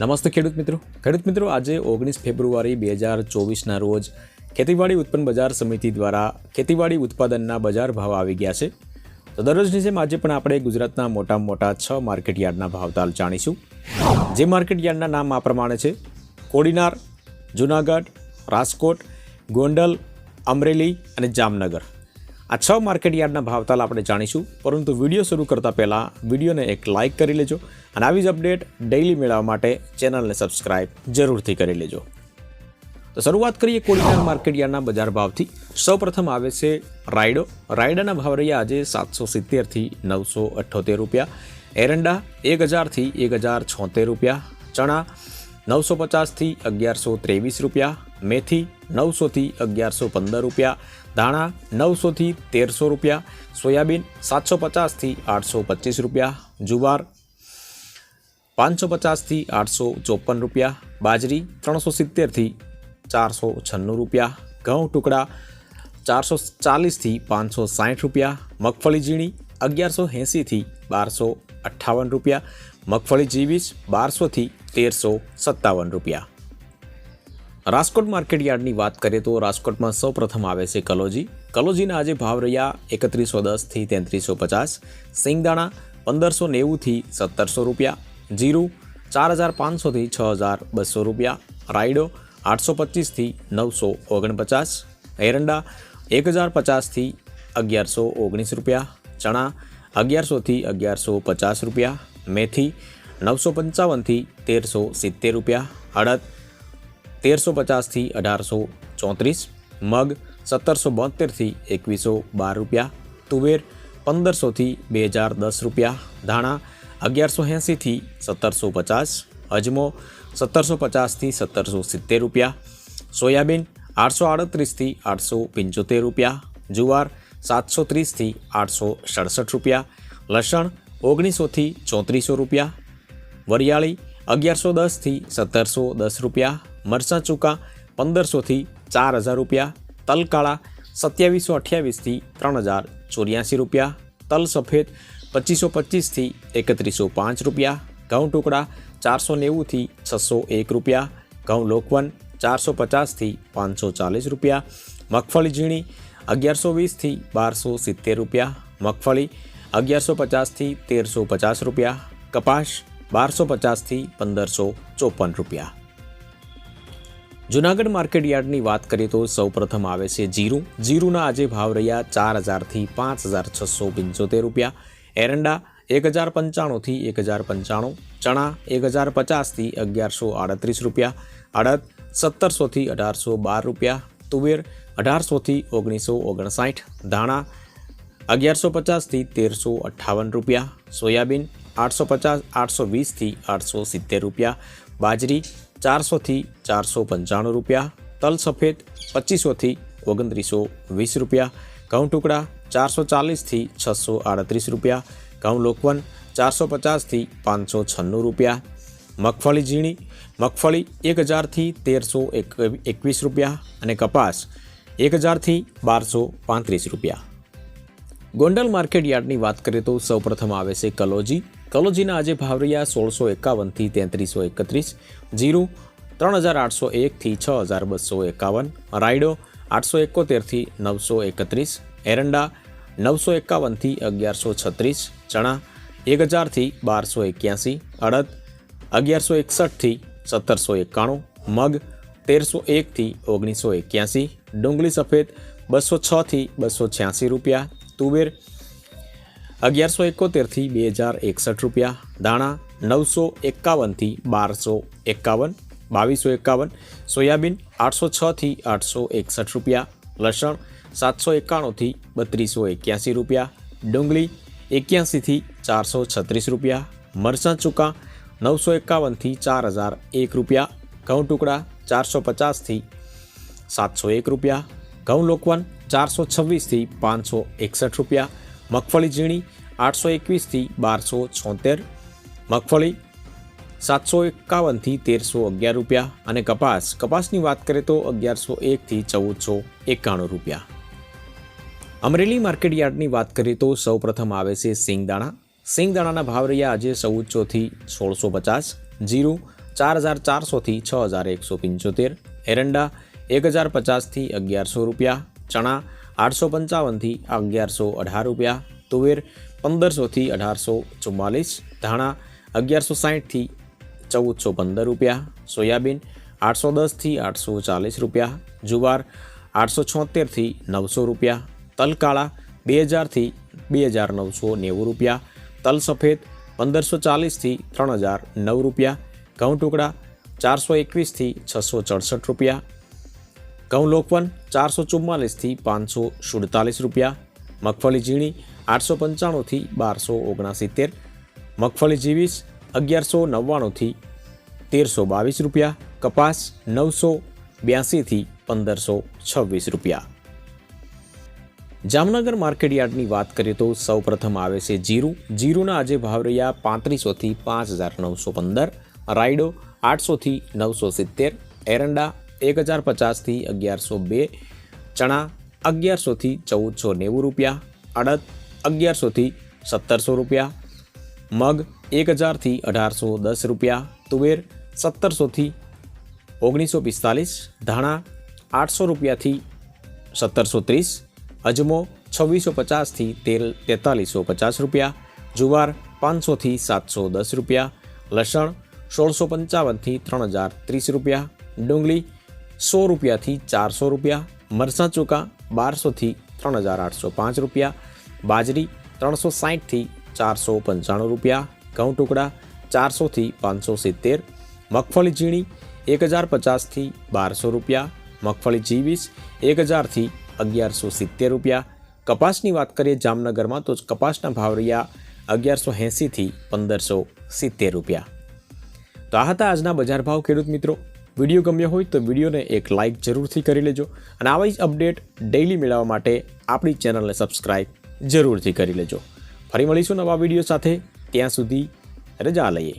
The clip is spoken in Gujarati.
નમસ્તે ખેડૂત મિત્રો. ખેડૂત મિત્રો, આજે ઓગણીસ ફેબ્રુઆરી બે હજાર ચોવીસના રોજ ખેતીવાડી ઉત્પન્ન બજાર સમિતિ દ્વારા ખેતીવાડી ઉત્પાદનના બજાર ભાવ આવી ગયા છે. તો દરરોજની જેમ આજે પણ આપણે ગુજરાતના મોટા મોટા છ માર્કેટ યાર્ડના ભાવતાલ જાણીશું. જે માર્કેટ યાર્ડના નામ આ પ્રમાણે છે. કોડીનાર, જુનાગઢ, રાજકોટ, ગોંડલ, અમરેલી અને જામનગર. આ છ માર્કેટ યાર્ડના ભાવતાલ આપણે જાણીશું. પરંતુ વીડિયો શરૂ કરતાં પહેલાં વિડીયોને એક લાઇક કરી લેજો અને આવી જ અપડેટ ડેઇલી મેળવવા માટે ચેનલને સબસ્ક્રાઇબ જરૂરથી કરી લેજો. તો શરૂઆત કરીએ કોડીનાર માર્કેટ યાર્ડના બજાર ભાવથી. સૌપ્રથમ આવે છે રાયડો. રાયડાના ભાવ રહ્યા આજે સાતસો સિત્તેરથી નવસો અઠ્ઠોતેર રૂપિયા. એરંડા એક હજારથી એક હજાર છોતેર રૂપિયા. ચણા નવસો પચાસથી અગિયારસો ત્રેવીસ રૂપિયા. મેથી નવસોથી અગિયારસો પંદર રૂપિયા. ધાણા નવસોથી તેરસો રૂપિયા, સોયાબીન સાતસો પચાસથી આઠસો પચીસ રૂપિયા, જુવાર પાંચસો પચાસથી આઠસો ચોપન રૂપિયા, બાજરી ત્રણસો સિત્તેરથી ચારસો છન્નું રૂપિયા, ઘઉં ટુકડા ચારસો ચાલીસથી પાંચસો સાઠ રૂપિયા, મગફળી ઝીણી અગિયારસો એંસીથી બારસો અઠ્ઠાવન રૂપિયા, મગફળી જીવીસ બારસોથી તેરસો સત્તાવન રૂપિયા. રાજકોટ માર્કેટ યાર્ડની વાત કરીએ તો રાજકોટમાં સૌપ્રથમ આવે છે કલોજી. કલોજીના આજે ભાવ રહ્યા એકત્રીસો દસથી તેત્રીસો પચાસ. સિંગદાણા પંદરસો નેવુંથી સત્તરસો રૂપિયા. જીરું ચાર હજાર પાંચસોથી છ હજાર બસો રૂપિયા. રાયડો આઠસો પચીસથી નવસો ઓગણપચાસ. એરંડા એક હજાર પચાસથી અગિયારસો ઓગણીસ રૂપિયા. ચણા અગિયારસોથી અગિયારસો પચાસ રૂપિયા. મેથી નવસો પંચાવનથી તેરસો સિત્તેર રૂપિયા. અડદ તેરસો પચાસથી અઢારસો ચોત્રીસ મગ સત્તરસો બોતેરથી એકવીસો બાર રૂપિયા, તુવેર પંદરસોથી બે હજાર દસ રૂપિયા, ધાણા અગિયારસો એંસીથી સત્તરસો પચાસ અજમો સત્તરસો પચાસથી સત્તરસો સિત્તેર રૂપિયા, સોયાબીન આઠસો આડત્રીસથી આઠસો પંચોતેર રૂપિયા, જુવાર સાતસો ત્રીસથી આઠસો સડસઠ રૂપિયા, લસણ ઓગણીસોથી ચોત્રીસો રૂપિયા, વરિયાળી અગિયારસો દસથી સત્તરસો દસ રૂપિયા મરચાં ચૂકા પંદરસોથી ચાર હજાર રૂપિયા તલ કાળા સત્યાવીસો અઠ્યાવીસથી ત્રણ હજાર ચોર્યાસી રૂપિયા, તલ સફેદ પચીસો પચીસથી એકત્રીસો પાંચ રૂપિયા, ઘઉં ટુકડા ચારસો નેવુંથી છસો એક રૂપિયા, ઘઉં લોકવન ચારસો પચાસથી પાંચસો ચાલીસ રૂપિયા, મગફળી ઝીણી અગિયારસો વીસથી બારસો સિત્તેર રૂપિયા, મગફળી અગિયારસો પચાસથી તેરસો પચાસ રૂપિયા, કપાસ બારસો પચાસથી પંદરસો ચોપન રૂપિયા. જુનાગઢ માર્કેટ યાર્ડની વાત કરીએ તો સૌપ્રથમ આવે છે જીરું. જીરુંના આજે ભાવ રહ્યા ચાર હજારથી પાંચ હજાર છસો પંચોતેર રૂપિયા. એરંડા એક હજાર પંચાણુંથી એક હજાર પંચાણું. ચણા એક હજાર પચાસથી અગિયારસો આડત્રીસ રૂપિયા. અડદ સત્તરસોથી અઢારસો બાર રૂપિયા. તુવેર અઢારસોથી ઓગણીસો ઓગણસાઠ. ધાણા અગિયારસો પચાસથી તેરસો અઠ્ઠાવન રૂપિયા. સોયાબીન આઠસો પચાસ, આઠસો વીસથી આઠસો સિત્તેર રૂપિયા. બાજરી ચારસોથી ચારસો પંચાણું રૂપિયા, તલ સફેદ પચીસોથી ઓગણત્રીસો વીસ રૂપિયા, ઘઉં ટુકડા ચારસો ચાલીસથી છસો આડત્રીસ રૂપિયા, ઘઉં લોકવન ચારસો પચાસથી પાંચસો છન્નું રૂપિયા, મગફળી ઝીણી, મગફળી એક હજારથી તેરસો એક એકવીસ રૂપિયા અને કપાસ એક હજારથી બારસો પાંત્રીસ રૂપિયા. ગોંડલ માર્કેટ યાર્ડની વાત કરીએ તો સૌપ્રથમ આવે છે કલોજી. કલોજીના આજે ભાવ રહ્યા સોળસો એકાવનથી તેત્રીસો એકત્રીસ, જીરું ત્રણ હજાર આઠસો એકથી છ હજાર બસો એકાવન, રાયડો આઠસો એકોતેરથી નવસો એકત્રીસ, એરંડા નવસો એકાવનથી અગિયારસો છત્રીસ, ચણા એક હજારથી બારસો એક્યાસી, અડદ અગિયારસો એકસઠથી સત્તરસો એકાણું, મગ તેરસો એકથી ઓગણીસો એક્યાસી, ડુંગળી સફેદ બસો છથી બસો છ્યાસી રૂપિયા, તુવેર અગિયારસો એકોતેરથી બે હજાર એકસઠ રૂપિયા, દાણા નવસો એકાવનથી બારસો એકાવન, બાવીસો એકાવન, સોયાબીન આઠસો છથી આઠસો એકસઠ રૂપિયા, લસણ સાતસો એકાણુંથી બત્રીસો એક્યાસી રૂપિયા, ડુંગળી એક્યાસીથી ચારસો છત્રીસ રૂપિયા, મરચાં ચૂકા નવસો એકાવનથી ચાર હજાર એક રૂપિયા, ઘઉં ટુકડા ચારસો પચાસથી સાતસો એક રૂપિયા, ઘઉં લોકવન ચારસો છવ્વીસથી પાંચસો એકસઠ રૂપિયા મગફળી ઝીણી આઠસો એકવીસથી બારસો છોતેર, મગફળી સાતસો એકાવનથી તેરસો અગિયાર રૂપિયા અને કપાસ, કપાસની વાત કરીએ તો અગિયારસો એકથી ચૌદસો એકાણું રૂપિયા. અમરેલી માર્કેટ યાર્ડની વાત કરીએ તો સૌપ્રથમ આવે છે સિંગદાણા. સિંગદાણાના ભાવ રહ્યા આજે ચૌદસોથી સોળસો પચાસ, જીરું ચાર હજાર ચારસોથી છ હજાર એકસો પંચોતેર, એરંડા એક હજાર પચાસથી અગિયારસો રૂપિયા, ચણા આઠસો પંચાવનથી અગિયારસો અઢાર રૂપિયા, તુવેર પંદરસોથી અઢારસો ચુમ્માલીસ, ધાણા અગિયારસો સાહીઠથી ચૌદસો પંદર રૂપિયા, સોયાબીન આઠસો દસથી આઠસો ચાલીસ રૂપિયા, જુવાર આઠસો છોતેરથી નવસો રૂપિયા તલ કાળા બે હજારથી બે હજાર નવસો નેવું રૂપિયા, તલ સફેદ પંદરસો ચાલીસથી ત્રણ હજાર નવ રૂપિયા, ઘઉં ટુકડા ચારસો એકવીસથી છસો ચડસઠ રૂપિયા ઘઉં લોકવન ચારસો ચુમ્માલીસથી પાંચસો સુડતાલીસ રૂપિયા, મગફળી ઝીણી આઠસો પંચાણુંથી બારસો ઓગણસિત્તેર, મગફળી જીવીસ અગિયારસો નવ્વાણુંથી તેરસો બાવીસ રૂપિયા, કપાસ નવસો બ્યાસીથી પંદરસો છવ્વીસ રૂપિયા. જામનગર માર્કેટ યાર્ડની વાત કરીએ તો સૌપ્રથમ આવે છે જીરું. જીરુના આજે ભાવ રહ્યા પાંત્રીસોથી પાંચ હજાર નવસો પંદર, રાયડો આઠસોથી નવસો સિત્તેર, એરંડા એક હજાર પચાસથી અગિયારસો બે ચણા અગિયારસોથી ચૌદસો નેવું રૂપિયા અડદ અગિયારસોથી સત્તરસો રૂપિયા મગ એક હજારથી અઢારસો દસ રૂપિયા તુવેર સત્તરસોથી ઓગણીસો પિસ્તાલીસ ધાણા આઠસો રૂપિયાથી સત્તરસો ત્રીસ અજમો છવ્વીસો પચાસથી તેર તેતાલીસો પચાસ રૂપિયા જુવાર પાંચસોથી સાતસો દસ રૂપિયા લસણ સોળસો પંચાવનથી ત્રણ હજાર ત્રીસ રૂપિયા ડુંગળી સો રૂપિયાથી ચારસો રૂપિયા, મરચાં ચૂકા બારસોથી ત્રણ હજાર આઠસો પાંચ રૂપિયા, બાજરી ત્રણસો સાહીઠથી ચારસો પંચાણું રૂપિયા, ઘઉં ટુકડા ચારસોથી પાંચસો સિત્તેર, મગફળી ઝીણી એક હજાર પચાસથી બારસો રૂપિયા, મગફળી જીવીસ એક હજારથી અગિયારસો સિત્તેર રૂપિયા. કપાસની વાત કરીએ જામનગરમાં તો કપાસના ભાવ રહ્યા અગિયારસો એંસીથી પંદરસો સિત્તેર રૂપિયા. તો આ હતા આજના બજાર ભાવ ખેડૂત મિત્રો. વીડિયો ગમ્યો હોય તો વિડીયોને એક લાઇક જરૂરથી કરી લેજો અને આવી જ અપડેટ ડેઇલી મેળવવા માટે આપણી ચેનલને સબસ્ક્રાઇબ જરૂરથી કરી લેજો. ફરી મળીશું નવા વીડિયો સાથે. ત્યાં સુધી રજા લઈએ.